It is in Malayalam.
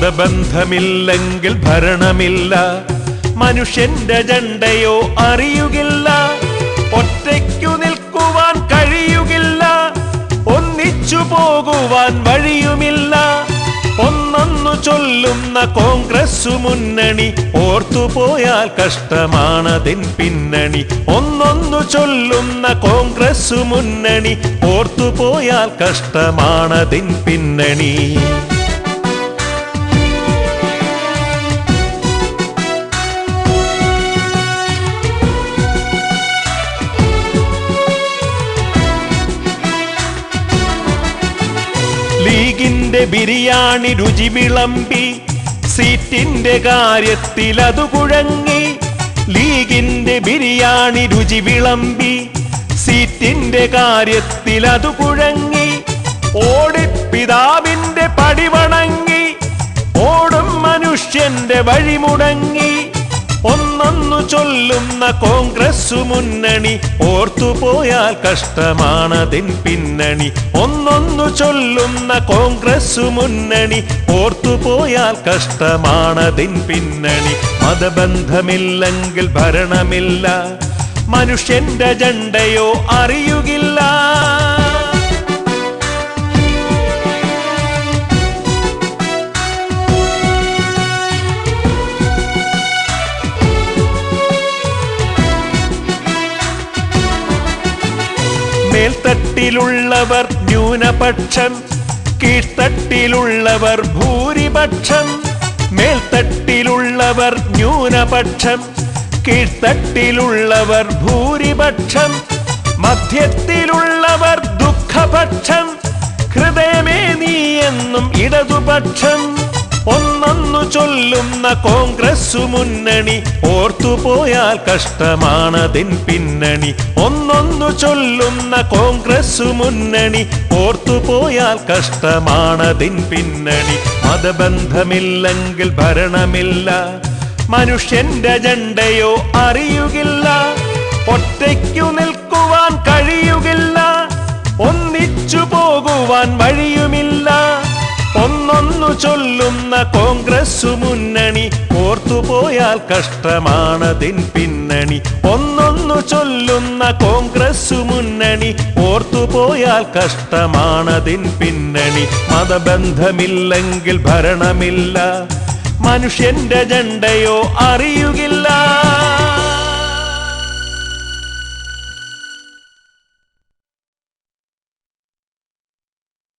മതബന്ധമില്ലെങ്കിൽ ഭരണമില്ല. മനുഷ്യന്റെ ജണ്ടയോ അറിയുകില്ല. ഒറ്റയ്ക്കു നിൽക്കുവാൻ കഴിയുകില്ല. ഒന്നിച്ചു പോകുവാൻ വഴിയുമില്ല. ഒന്നൊന്നു ചൊല്ലുന്ന കോൺഗ്രസ് മുന്നണി ഓർത്തുപോയാൽ കഷ്ടമാണതിൻ പിന്നണി. ഒന്നൊന്നു ചൊല്ലുന്ന കോൺഗ്രസ് മുന്നണി ഓർത്തുപോയാൽ കഷ്ടമാണതിൻ പിന്നണി. ലീഗിന്റെ ബിരിയാണി രുചി വിളമ്പി സീറ്റിന്റെ കാര്യത്തിൽ അതു കുഴങ്ങി ലീഗിന്റെ ബിരിയാണി രുചി വിളമ്പി സീറ്റിന്റെ കാര്യത്തിൽ അതു കുഴങ്ങി ഓടിപ്പിതാവിന്റെ പടിവണങ്ങി ഓടും മനുഷ്യന്റെ വഴിമുടങ്ങി ഒന്നൊന്നു ചൊല്ലുന്ന കോൺഗ്രസ് മുന്നണി ഓർത്തുപോയാൽ കഷ്ടമാണതിൻ പിന്നണി. ഒന്നൊന്നു ചൊല്ലുന്ന കോൺഗ്രസ് മുന്നണി ഓർത്തുപോയാൽ കഷ്ടമാണതിൻ പിന്നണി. മതബന്ധമില്ലെങ്കിൽ ഭരണമില്ല. മനുഷ്യന്റെ ജണ്ടയോ അറിയുകില്ല. മേൽത്തട്ടിലുള്ളവർ ന്യൂനപക്ഷം കീഴ്ത്തട്ടിലുള്ളവർ ഭൂരിപക്ഷം. മേൽത്തട്ടിലുള്ളവർ ന്യൂനപക്ഷം കീഴ്ത്തട്ടിലുള്ളവർ ഭൂരിപക്ഷം. മധ്യത്തിലുള്ളവർ ദുഃഖപക്ഷം ഹൃദയമേ നീ എന്നും ഇടതുപക്ഷം. ഒന്നൊന്നു ചൊല്ലുന്ന കോൺഗ്രസ് മുന്നണി ഓർത്തുപോയാൽ കഷ്ടമാണതിൻ പിന്നണി. ഒന്നൊന്നു ചൊല്ലുന്ന കോൺഗ്രസ് മുന്നണി ഓർത്തുപോയാൽ കഷ്ടമാണതിൻ പിന്നണി. മതബന്ധമില്ലെങ്കിൽ ഭരണമില്ല. മനുഷ്യന്റെ ജണ്ടയോ അറിയുകില്ല. ഒറ്റയ്ക്കു നിൽക്കുവാൻ കഴിയുകില്ല. ഒന്നിച്ചു പോകുവാൻ ഒന്നൊന്നു ചൊല്ലുന്ന കോൺഗ്രസ് മുന്നണി ഓർത്തുപോയാൽ കഷ്ടമാണതിൻ പിന്നണി. ഒന്നൊന്നു ചൊല്ലുന്ന കോൺഗ്രസ് മുന്നണി ഓർത്തുപോയാൽ കഷ്ടമാണതിൻ പിന്നണി. മതബന്ധമില്ലെങ്കിൽ ഭരണമില്ല. മനുഷ്യന്റെ ജണ്ടയോ അറിയുകില്ല.